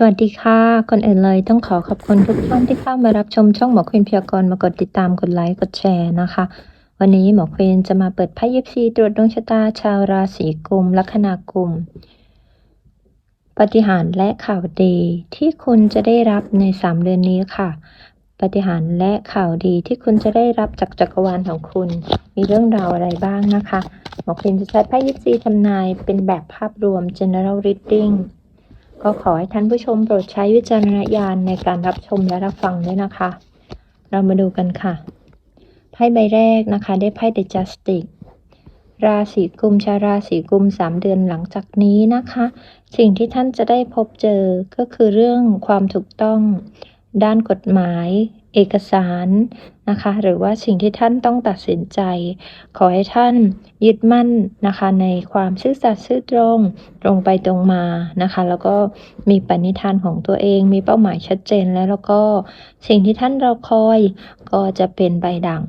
สวัสดีค่ะ ก่อนอื่นเลยต้องขอขอบคุณทุกท่านที่เข้ามารับชมช่องหมอควีนพยากรณ์มากดติดตามกดไลค์กดแชร์นะคะ วันนี้หมอควีนจะมาเปิดไพ่ยิปซีตรวจดวงชะตาชาวราศีกุมลัคนากุมปฏิหารและข่าวดีที่คุณจะได้รับใน3เดือนนี้ค่ะปฏิหารและข่าวดีที่คุณจะได้รับจากจักรวาลของคุณ มีเรื่องราวอะไรบ้างนะคะ หมอควีนจะใช้ไพ่ยิปซีทำนายเป็นแบบภาพรวม general reading ก็ขอให้ท่านผู้ชมโปรดใช้วิจารณญาณในการรับชมและรับฟังด้วยนะคะ เรามาดูกันค่ะ ไพ่ใบแรกนะคะ ได้ไพ่ The Justice ราศีกุมชาราศีกุมสามเดือนหลังจากนี้นะคะ สิ่งที่ท่านจะได้พบเจอก็คือเรื่องความถูกต้อง ด้านกฎหมาย เอกสารนะคะ หรือว่าสิ่งที่ท่านต้องตัดสินใจ ขอให้ท่านยึดมั่นนะคะ ในความซื่อสัตย์ซื่อตรง ตรงไปตรงมานะคะ แล้วก็มีปณิธานของตัวเอง มีเป้าหมายชัดเจนแล้วแล้วก็สิ่งที่ท่านรอคอยก็จะเป็นใบดัง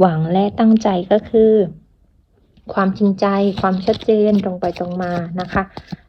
หวังและตั้งใจก็คือ ความจริงใจ ความชัดเจนตรงไปตรงมานะคะ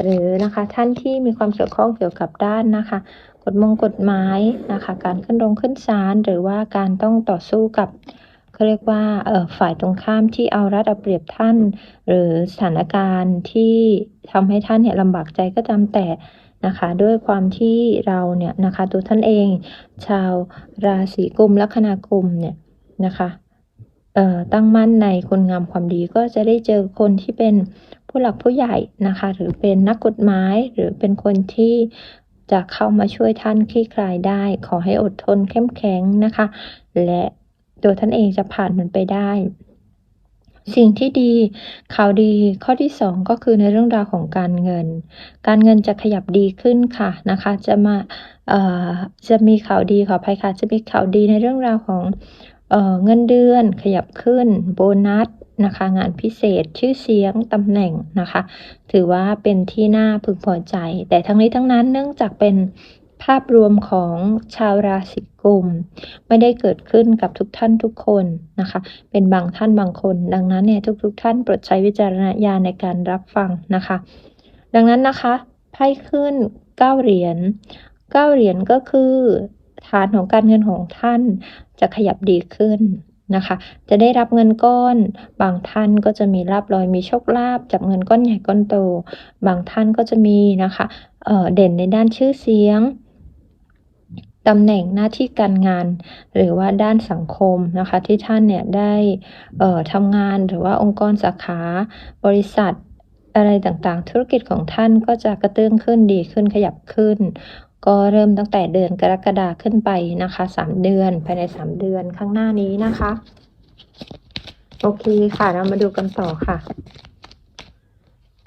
หรือนะคะท่านที่มีความเกี่ยวข้องเกี่ยวกับด้านนะคะกฎมงกฎหมายนะคะ การขึ้นโรงขึ้นศาลหรือว่าการต้องต่อสู้กับเขาเรียกว่าเออฝ่ายตรงข้ามที่เอารัดเอาเปรียบท่าน หรือสถานการณ์ที่ทำให้ท่านเนี่ยลำบากใจก็ตามแต่นะคะด้วยความที่เราเนี่ยนะคะตัวท่านเอง ชาวราศีกุมลัคนากุมเนี่ยนะคะ ตั้งมั่นในคุณงามความดีก็จะได้เจอคนที่เป็นผู้หลักผู้ใหญ่นะคะ หรือเป็นนักกฎหมายหรือเป็นคนที่จะเข้ามาช่วยท่านคลี่คลายได้ ขอให้อดทนเข้มแข็งนะคะ และตัวท่านเองจะผ่านมันไปได้ สิ่งที่ดีข่าวดีข้อที่สองก็คือในเรื่องราวของการเงิน การเงินจะขยับดีขึ้นค่ะนะคะ จะมาจะมีข่าวดีขออภัยค่ะจะมีข่าวดีในเรื่องราวของ เเงินเดือนขยับขึ้นโบนัสนะคะ งานพิเศษชื่อเสียงตำแหน่งนะคะ ถือว่าเป็นที่น่าพึงพอใจ แต่ทั้งนี้ทั้งนั้นเนื่องจากเป็นภาพรวมของชาวราศีกุม ไม่ได้เกิดขึ้นกับทุกท่านทุกคนนะคะ เป็นบางท่านบางคน ดังนั้นเนี่ยทุกๆทท่านโปรดใช้วิจารณญาณในการรับฟังนะคะ ดังนั้นนะคะไพ่ขึ้น 9 เหรียญ 9 เหรียญก็คือ ฐานของการเงินของท่านจะขยับดีขึ้นนะคะ จะได้รับเงินก้อน บางท่านก็จะมีลาบลอยมีโชคลาภจากเงินก้อนใหญ่ก้อนโต บางท่านก็จะมีนะคะเอ่อเด่นในด้านชื่อเสียงตำแหน่งหน้าที่การงานหรือว่าด้านสังคมนะคะที่ท่านเนี่ยได้เอ่อทำงานหรือว่าองค์กรสาขาบริษัทอะไรต่างๆ ธุรกิจของท่านก็จะกระเตื้องขึ้นดีขึ้นขยับขึ้น ก็เริ่มตั้งแต่เดือนกรกฎาขึ้นไปนะคะ 3 เดือนภายใน 3 เดือนข้างหน้านี้นะคะ โอเคค่ะเรามาดูกันต่อค่ะ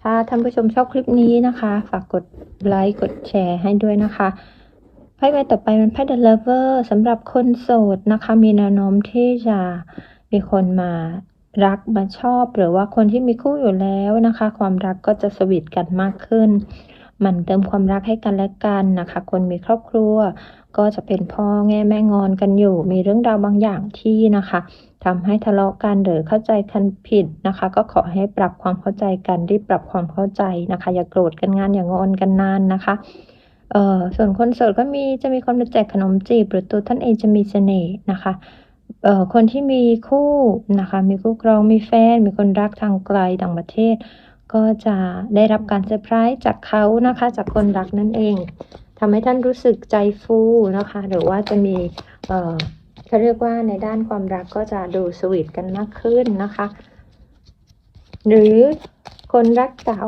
ถ้าท่านผู้ชมชอบคลิปนี้นะคะ ฝากกดไลค์กดแชร์ให้ด้วยนะคะไพ่ใบต่อไปเป็นไพ่ The Lover สำหรับคนโสดนะคะ มีแนวโน้มที่จะมีคนมารักมาชอบ หรือว่าคนที่มีคู่อยู่แล้วนะคะ ความรักก็จะสวีทกันมากขึ้น มันเติมความรักให้กันและกันนะคะ คนมีครอบครัว ก็จะเป็นพ่อแง่แม่งอนกันอยู่ มีเรื่องราวบางอย่างที่นะคะทำให้ทะเลาะกันหรือเข้าใจกันผิดนะคะ ก็ขอให้ปรับความเข้าใจกันรีบปรับความเข้าใจนะคะ อย่าโกรธกันงานอย่างงอนกันนานนะคะเอ่อส่วนคนโสดก็มีจะมีคนมาแจกขนมจีบหรือตัวท่านเองจะมีเสน่ห์นะคะเอ่อคนที่มีคู่นะคะ มีคู่ครองมีแฟน มีคนรักทางไกลต่างประเทศ ก็จะได้รับการเซอร์ไพรส์จากเขานะคะ จากคนรักนั่นเองทำให้ท่านรู้สึกใจฟูนะคะ หรือว่าจะมีเอ่อเขาเรียกว่าในด้านความรักก็จะดูสวีทกันมากขึ้นนะคะ หรือคนรักเก่า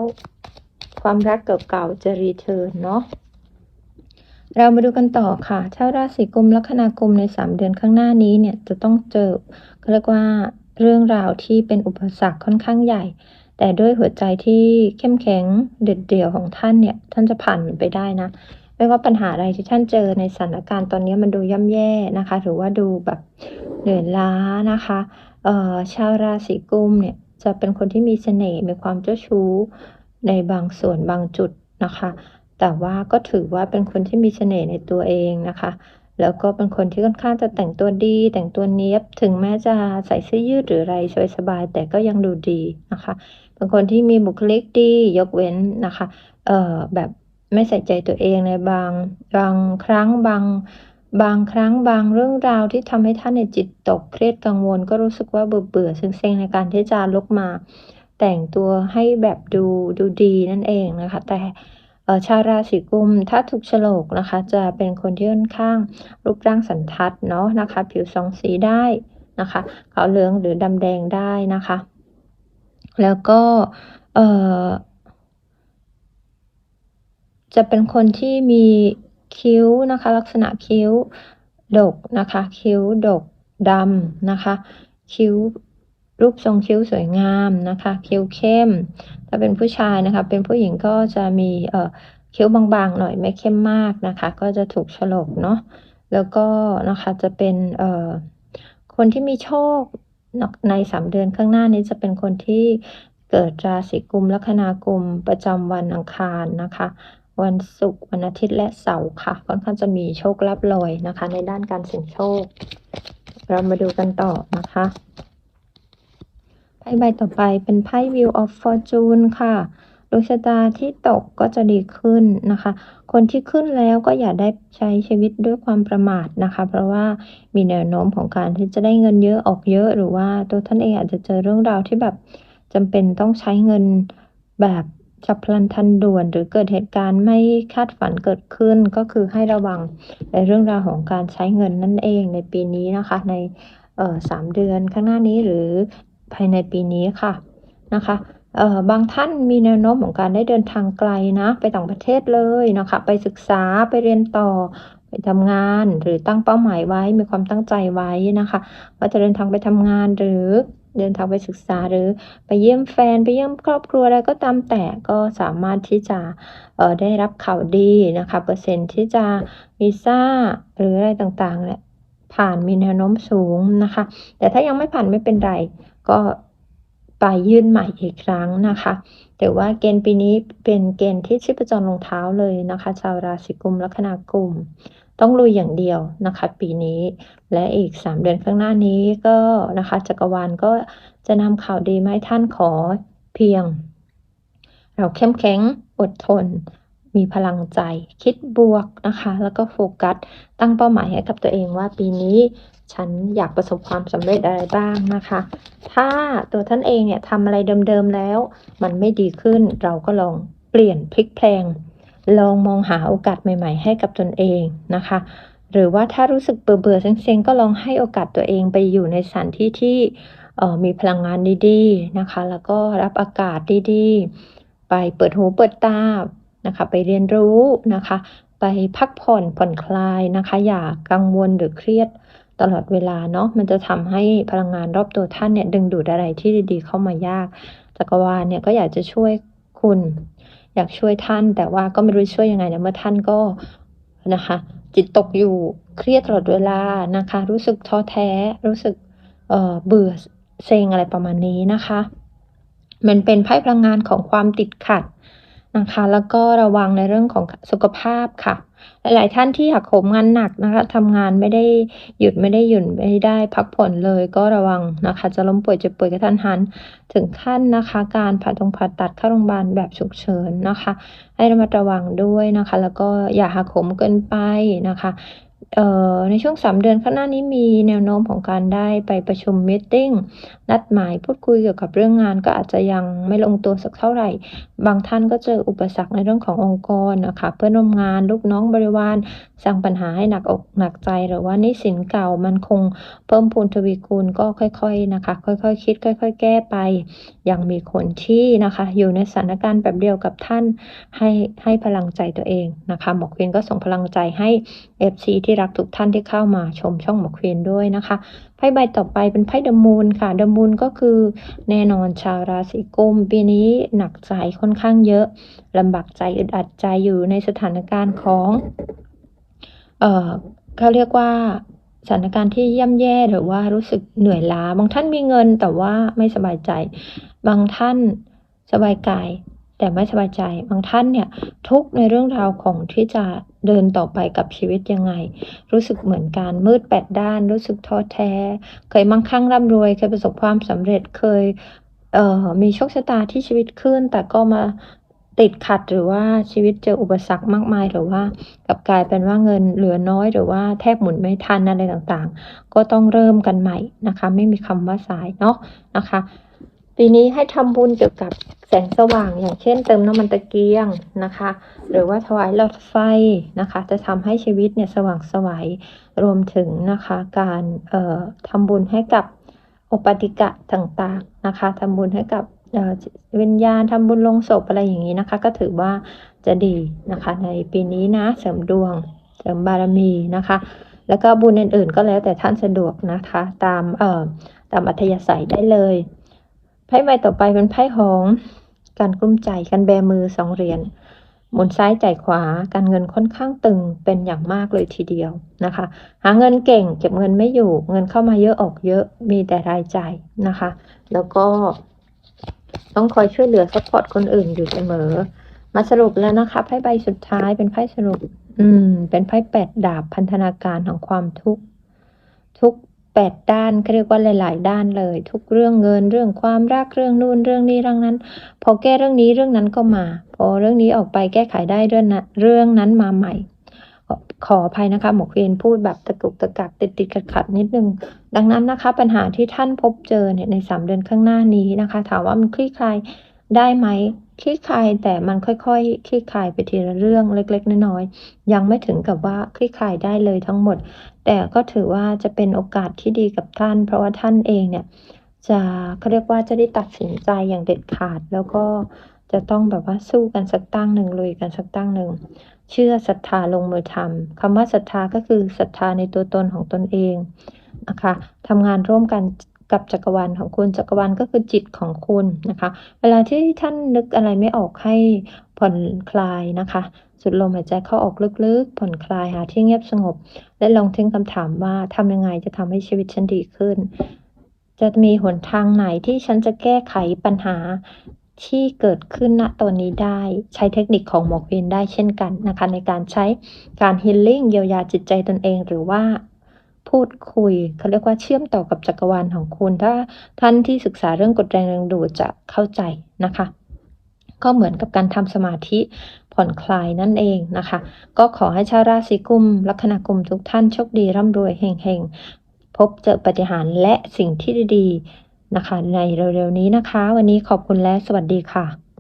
ความรักเก่าๆจะรีเทิร์นเนาะเรามาดูกันต่อค่ะชาวราศีกุมลัคนากุมใน 3 เดือนข้างหน้านี้เนี่ยจะต้องเจอเรียกว่าเรื่องราวที่เป็นอุปสรรคค่อนข้างใหญ่ แต่ด้วยหัวใจที่เข้มแข็งเด็ดเดี่ยวของท่านเนี่ย ท่านจะผ่านมันไปได้นะ ไม่ว่าปัญหาอะไรที่ท่านเจอในสถานการณ์ตอนนี้มันดูย่ำแย่นะคะ หรือว่าดูแบบเหนื่อยล้านะคะเอ่อชาวราศีกุมเนี่ยจะเป็นคนที่มีเสน่ห์มีความเจ้าชู้ในบางส่วนบางจุดนะคะ แต่ว่าก็ถือว่าเป็นคนที่มีเสน่ห์ในตัวเองนะคะ แล้วก็เป็นคนที่ค่อนข้างจะแต่งตัวดี แต่งตัวเนี้ยบ ถึงแม้จะใส่เสื้อยืดหรืออะไรสบายๆแต่ก็ยังดูดีนะคะเป็นคนที่มีบุคลิกดียกเว้นนะคะเอ่อแบบไม่ใส่ใจตัวเองในบางบางครั้งบางบางครั้งบางเรื่องราวที่ทำให้ท่านในจิตตกเครียดกังวล ก็รู้สึกว่าเบื่อเบื่อๆเซ็งๆในการที่จะลุกมา แต่งตัวให้แบบดูดูดีนั่นเองนะคะ แต่ ชาวราศีกุมถ้าถูกฉลกนะคะ จะเป็นคนที่ค่อนข้างรูปร่างสันทัดเนาะนะคะ ผิวสองสีได้นะคะขาวเหลืองหรือดำแดงได้นะคะ แล้วก็จะเป็นคนที่มีคิ้วนะคะ ลักษณะคิ้วดกนะคะ คิ้วดกดำนะคะ คิ้ว รูปทรงคิ้วสวยงามนะคะ คิ้วเข้ม ถ้าเป็นผู้ชายนะคะ เป็นผู้หญิงก็จะมีเอ่อคิ้วบางๆหน่อยไม่เข้มมากนะคะ ก็จะถูกฉลกเนาะแล้วก็นะคะจะเป็นเอ่อคนที่มีโชคในสามเดือนข้างหน้านี้จะเป็นคนที่เกิดราศีกุมลัคนากุมประจำวันอังคารนะคะ วันศุกร์วันอาทิตย์และเสาร์ค่ะ ค่อนข้างจะมีโชคลาภลอยนะคะ ในด้านการเสี่ยงโชค เรามาดูกันต่อนะคะ ไพ่ใบต่อไปเป็นไพ่ Wheel of Fortune ค่ะดวงชะตาที่ตกก็จะดีขึ้นนะคะ คนที่ขึ้นแล้วก็อย่าได้ใช้ชีวิตด้วยความประมาทนะคะ เพราะว่ามีแนวโน้มของการที่จะได้เงินเยอะออกเยอะ หรือว่าตัวท่านเองอาจจะเจอเรื่องราวที่แบบจำเป็นต้องใช้เงินแบบฉับพลันทันด่วน หรือเกิดเหตุการณ์ไม่คาดฝันเกิดขึ้นก็คือให้ระวังในเรื่องราวของการใช้เงินนั่นเองในปีนี้นะคะ ในสามเดือนข้างหน้านี้หรือ ภายในปีนี้ค่ะนะคะเอ่อบางท่านมีแนวโน้มของการได้เดินทางไกลนะ ไปต่างประเทศเลยนะคะ ไปศึกษาไปเรียนต่อไปทำงานหรือตั้งเป้าหมายไว้มีความตั้งใจไว้นะคะ ว่าจะเดินทางไปทำงานหรือเดินทางไปศึกษาหรือไปเยี่ยมแฟนไปเยี่ยมครอบครัวอะไรก็ตามแต่ก็สามารถที่จะเออได้รับข่าวดีนะคะ เปอร์เซ็นต์ที่จะวีซ่าหรืออะไรต่างๆเนี่ยผ่านมีแนวโน้มสูงนะคะ แต่ถ้ายังไม่ผ่านไม่เป็นไร ก็ไปยื่นใหม่อีกครั้งนะคะแต่ว่าเกณฑ์ปีนี้เป็นเกณฑ์ที่ชีพจรลงเท้าเลยนะคะ ชาวราศีกุมลัคนากุมต้องลุยอย่างเดียวนะคะ ปีนี้ และอีก 3 เดือนข้างหน้านี้ก็นะคะจักรวาลก็จะนำข่าวดีมาให้ท่านขอเพียง เราเข้มแข็งอดทน มีพลังใจ คิดบวกนะคะ แล้วก็โฟกัส ตั้งเป้าหมายให้กับตัวเองว่าปีนี้ฉันอยากประสบความสำเร็จอะไรบ้างนะคะ ถ้าตัวท่านเองเนี่ยทำอะไรเดิมๆแล้ว มันไม่ดีขึ้น เราก็ลองเปลี่ยนพลิกแพลง ลองมองหาโอกาสใหม่ ๆ ให้กับตนเองนะคะ หรือว่าถ้ารู้สึกเบื่อๆเซ็งๆ ก็ลองให้โอกาสตัวเองไปอยู่ในสถานที่ที่มีพลังงานดีๆนะคะ แล้วก็รับอากาศดีๆ ไปเปิดหูเปิดตา นะคะไปเรียนรู้นะคะ ไปพักผ่อนผ่อนคลายนะคะ อย่ากังวลหรือเครียดตลอดเวลาเนาะมันจะทำให้พลังงานรอบตัวท่านเนี่ยดึงดูดอะไรที่ดีๆเข้ามายากจักรวาลเนี่ยก็อยากจะช่วยคุณ อยากช่วยท่าน แต่ว่าก็ไม่รู้ช่วยยังไงนะเมื่อท่านก็นะคะ จิตตกอยู่เครียดตลอดเวลานะคะ รู้สึกท้อแท้ รู้สึกเออเบื่อเซ็งอะไรประมาณนี้นะคะ มันเป็นไพ่พลังงานของความติดขัด นะคะ แล้วก็ระวังในเรื่องของสุขภาพค่ะ หลาย ๆ ท่านที่หักโหมงานหนักนะคะทำงานไม่ได้หยุดไม่ได้หยุดไม่ได้พักผ่อนเลย ก็ระวังนะคะ จะล้มป่วยเจ็บป่วยกระทันหัน ถึงขั้นนะคะ การผ่าตรงผ่าตัดเข้าโรงพยาบาลแบบฉุกเฉินนะคะ ให้ระมัดระวังด้วยนะคะ แล้วก็อย่าหักโหมเกินไปนะคะ ในช่วง 3 เดือนข้างหน้านี้มีแนวโน้มของการได้ไปประชุมมีติ้งนัดหมายพูดคุยเกี่ยวกับเรื่องงานก็อาจจะยังไม่ลงตัวสักเท่าไหร่ บางท่านก็เจออุปสรรคในเรื่องขององค์กรนะคะเพื่อนร่วมงานลูกน้องบริวารสร้างปัญหาให้หนักอกหนักใจ หรือว่านิสินเก่ามันคงเพิ่มพูนทวีคูณก็ค่อยๆนะคะ ค่อยๆคคิด ค่อย ๆ แก้ไป ยังมีคนที่นะคะอยู่ในสถานการณ์แบบเดียวกับท่านให้ให้พลังใจตัวเองนะคะหมอควีนก็ส่งพลังใจให้ FC ที่รักทุกท่านที่เข้ามาชมช่องหมอควนด้วยนะคะไพ่ใบต่อไปเป็นไพ่เดมูลค่ะเดมูลก็คือแน่นอนชาวราศีกุมปีนี้หนักใจค่อนข้างเยอะลำบากใจอึดอัดใจอยู่ในสถานการณ์ของเอ่อเขาเรียกว่าสถานการณ์ที่ย่ำแย่หรือว่ารู้สึกเหนื่อยล้า บางท่านมีเงินแต่ว่าไม่สบายใจ บางท่านสบายกายแต่ไม่สบายใจ บางท่านเนี่ยทุกในเรื่องราวของที่จะ เดินต่อไปกับชีวิตยังไง รู้สึกเหมือนการมืดแปดด้าน รู้สึกท้อแท้ เคยมั่งคั่งร่ำรวย เคยประสบความสำเร็จเคยเออมีโชคชะตาที่ชีวิตขึ้น แต่ก็มาติดขัดหรือว่าชีวิตเจออุปสรรคมากมายหรือว่ากับกลายเป็นว่าเงินเหลือน้อยหรือว่าแทบหมุนไม่ทันอะไรต่างๆ ก็ต้องเริ่มกันใหม่นะคะ ไม่มีคำว่าสายเนาะนะคะ ปีนี้ให้ทำบุญเกี่ยวกับแสงสว่าง อย่างเช่น เติมน้ำมันตะเกียงนะคะ หรือว่าถวายหลอดไฟนะคะ จะทำให้ชีวิตเนี่ยสว่างไสวัยรวมถึงนะคะการเอ่อทำบุญให้กับโอปติกะต่างๆนะคะทำบุญให้กับเวิญญาณทำบุญลงศพอะไรอย่างนี้นะคะ ก็ถือว่าจะดีนะคะ ในปีนี้นะเสริมดวงเสริมบารมีนะคะ แล้วก็บุญอื่นๆ ก็แล้วแต่ท่านสะดวกนะคะ ตามเอ่อตามอัธยาศัยได้เลย ไพ่ใบต่อไปเป็นไพ่ของการกลุ้มใจการแบมือสองเหรียญหมุนซ้ายจ่ายขวาการเงินค่อนข้างตึงเป็นอย่างมากเลยทีเดียวนะคะ หาเงินเก่งเก็บเงินไม่อยู่ เงินเข้ามาเยอะออกเยอะมีแต่รายจ่ายนะคะ แล้วก็ ต้องคอยช่วยเหลือซัพพอร์ตคนอื่นอยู่เสมอ มาสรุปแล้วนะคะไพ่ใบสุดท้ายเป็นไพ่สรุป อืม เป็นไพ่แปดดาบพันธนาการของความทุกข์ทุก แปดด้านเขาเรียกว่าหลาย ๆ ด้านเลย ทุกเรื่องเงินเรื่องความรักเรื่องนู่นเรื่องนี้เรื่องนั้น พอแก้เรื่องนี้เรื่องนั้นก็มา พอเรื่องนี้ออกไปแก้ไขได้เรื่องนั้นเรื่องนั้นมาใหม่ ขออภัยนะคะ หมอควีนพูดแบบตะกุกตะกักติดติดขัดขัดๆนิดนึง ดังนั้นนะคะ ปัญหาที่ท่านพบเจอเนี่ยในสามเดือนข้างหน้านี้นะคะ ถามว่ามันคลี่คลาย ได้ไหมคลี่คลายแต่มันค่อยๆ คลี่คลายไปทีละเรื่องเล็ก ๆ น้อยๆ ยังไม่ถึงกับว่าคลี่คลายได้เลยทั้งหมด แต่ก็ถือว่าจะเป็นโอกาสที่ดีกับท่าน เพราะว่าท่านเองเนี่ยจะเขาเรียกว่าจะได้ตัดสินใจอย่างเด็ดขาด แล้วก็จะต้องแบบว่าสู้กันสักตั้งหนึ่งลุยกันสักตั้งหนึ่งเชื่อศรัทธาลงมือทำคำว่าศรัทธาก็คือศรัทธาในตัวตนของตนเองนะคะทำงานร่วมกัน กับจักรวาลของคุณจักรวาลก็คือจิตของคุณนะคะ เวลาที่ท่านนึกอะไรไม่ออกให้ผ่อนคลายนะคะสุดลมหายใจเข้าออกลึกๆ ผ่อนคลายหาที่เงียบสงบ และลองทิ้งคำถามว่าทำยังไงจะทำให้ชีวิตฉันดีขึ้น จะมีหนทางไหนที่ฉันจะแก้ไขปัญหาที่เกิดขึ้นณตอนนี้ได้ใช้เทคนิคของหมอควีนได้เช่นกันนะคะ ในการใช้การฮีลลิ่งเยียวยาจิตใจตนเอง หรือว่า พูดคุยเขาเรียกว่าเชื่อมต่อกับจักรวาลของคุณ ถ้าท่านที่ศึกษาเรื่องกฎแรงดึงดูดจะเข้าใจนะคะ ก็เหมือนกับการทำสมาธิผ่อนคลายนั่นเองนะคะ ก็ขอให้ชาวราศีกุมลัคนากุมทุกท่านโชคดีร่ำรวยเฮงๆ พบเจอปาฏิหารย์และสิ่งที่ดีๆนะคะ ในเร็วๆนี้นะคะ วันนี้ขอบคุณและสวัสดีค่ะ